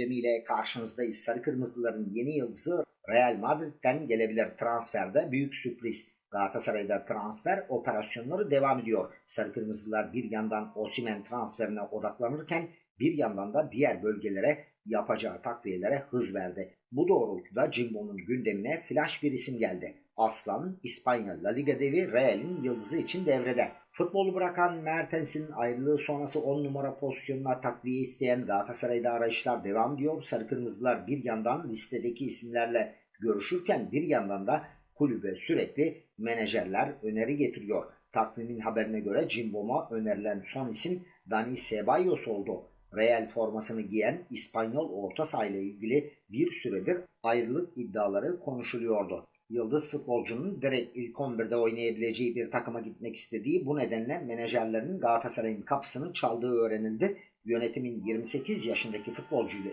gündemiyle karşınızdayız. Sarı Kırmızıların yeni yıldızı Real Madrid'den gelebilir transferde büyük sürpriz. Galatasaray'da transfer operasyonları devam ediyor. Sarı Kırmızılar bir yandan Osimen transferine odaklanırken bir yandan da diğer bölgelere yapacağı takviyelere hız verdi. Bu doğrultuda Jimbo'nun gündemine flash bir isim geldi. Aslan, İspanya La Liga devi Real'in yıldızı için devrede. Futbolu bırakan Mertens'in ayrılığı sonrası 10 numara pozisyonuna takviye isteyen Galatasaray'da arayışlar devam ediyor. Sarı Kırmızılar bir yandan listedeki isimlerle görüşürken bir yandan da kulübe sürekli menajerler öneri getiriyor. Takvimin haberine göre Cimbom'a önerilen son isim Dani Ceballos oldu. Real formasını giyen İspanyol orta saha ile ilgili bir süredir ayrılık iddiaları konuşuluyordu. Yıldız futbolcunun direkt ilk 11'de oynayabileceği bir takıma gitmek istediği bu nedenle menajerlerin Galatasaray'ın kapısını çaldığı öğrenildi. Yönetimin 28 yaşındaki futbolcuyla